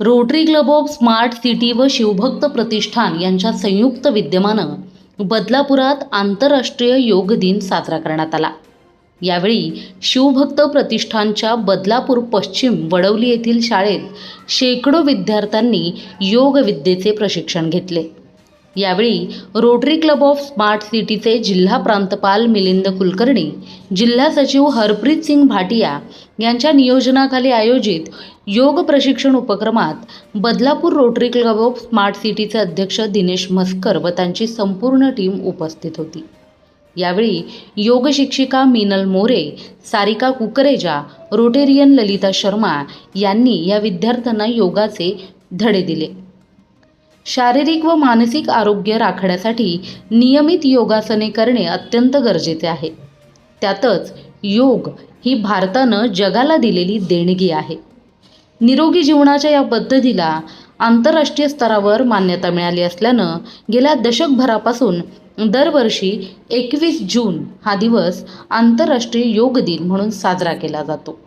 Rotary club of smart city व शिवभक्त प्रतिष्ठान यांच्या संयुक्त विद्यमानं बदलापुरात आंतरराष्ट्रीय योग दिन साजरा करण्यात आला. यावेळी शिवभक्त प्रतिष्ठानच्या बदलापूर पश्चिम वडवली येथील शाळेत शेकडो विद्यार्थ्यांनी योगविद्येचे प्रशिक्षण घेतले. यावेळी रोटरी क्लब ऑफ स्मार्ट सिटीचे जिल्हा प्रांतपाल मिलिंद कुलकर्णी जिल्हा सचिव हरप्रीत सिंग भाटिया यांच्या नियोजनाखाली आयोजित योग प्रशिक्षण उपक्रमात Badlapur rotary club of smart सिटीचे अध्यक्ष दिनेश मस्कर व त्यांची संपूर्ण टीम उपस्थित होती. यावेळी योग शिक्षिका मीनल मोरे सारिका कुकरेजा रोटेरियन ललिता शर्मा यांनी या विद्यार्थ्यांना योगाचे धडे दिले. शारीरिक व मानसिक आरोग्य राखण्यासाठी नियमित योगासने करणे अत्यंत गरजेचे आहे. त्यातच योग ही भारतानं जगाला दिलेली देणगी आहे. निरोगी जीवनाच्या या पद्धतीला आंतरराष्ट्रीय स्तरावर मान्यता मिळाली असल्यानं गेल्या दशकभरापासून दरवर्षी एकवीस जून हा दिवस आंतरराष्ट्रीय योग दिन म्हणून साजरा केला जातो.